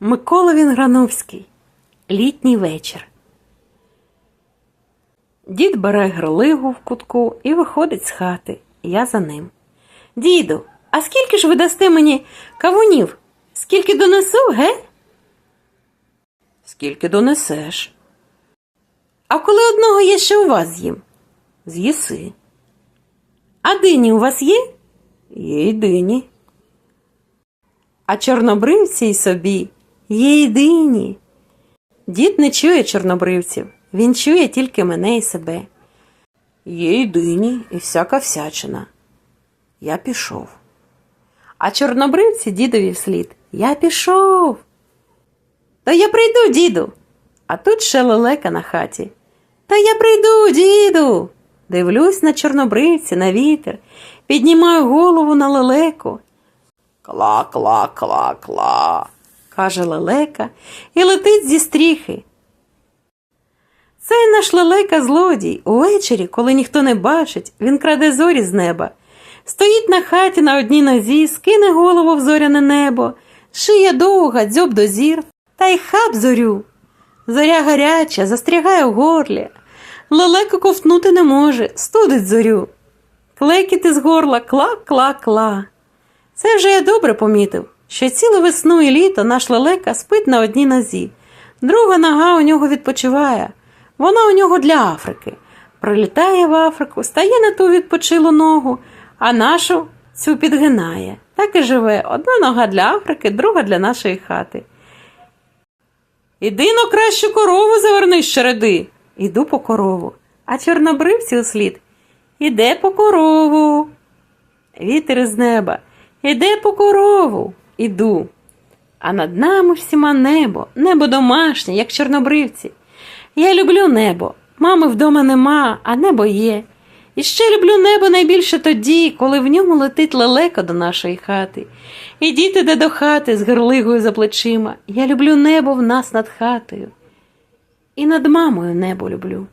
Микола Вінграновський. Літній вечір. Дід бере грливу в кутку і виходить з хати. Я за ним. Діду, а скільки ж ви дасте мені кавунів? Скільки донесу, ге? Скільки донесеш? А коли одного є ще у вас з'їм? З'їси. А дині у вас є? Є й дині. А чорнобривці й собі є й дині. Дід не чує чорнобривців, він чує тільки мене і себе. Є й і всяка всячина. Я пішов. А чорнобривці дідові вслід. Я пішов. Та я прийду, діду. А тут ще лелека на хаті. Та я прийду, діду. Дивлюсь на чорнобривці, на вітер, піднімаю голову на лелеку. Кла, кла, кла, кла, каже лелека і летить зі стріхи. Цей наш лелека злодій. Увечері, коли ніхто не бачить, він краде зорі з неба. Стоїть на хаті на одній нозі, скине голову в зоряне небо, шия довга, дзьоб до зір, та й хап зорю. Зоря гаряча, застрягає в горлі. Лелека ковтнути не може, студить зорю. Клекіти з горла кла-кла-кла. Це вже я добре помітив, що цілу весну і літо наш лелека спить на одній нозі. Друга нога у нього відпочиває. Вона у нього для Африки. Прилітає в Африку, стає на ту відпочилу ногу, а нашу цю підгинає. Так і живе одна нога для Африки, друга для нашої хати. Іди но кращу корову заверни з череди. Іду по корову, а чорнобривці услід. Іде по корову. Вітер із неба. Іде по корову. Іду. А над нами всіма небо, небо домашнє, як чорнобривці. Я люблю небо. Мами вдома нема, а небо є. І ще люблю небо найбільше тоді, коли в ньому летить лелеко до нашої хати. І діти йде до хати з герлигою за плечима. Я люблю небо в нас над хатою. І над мамою небо люблю.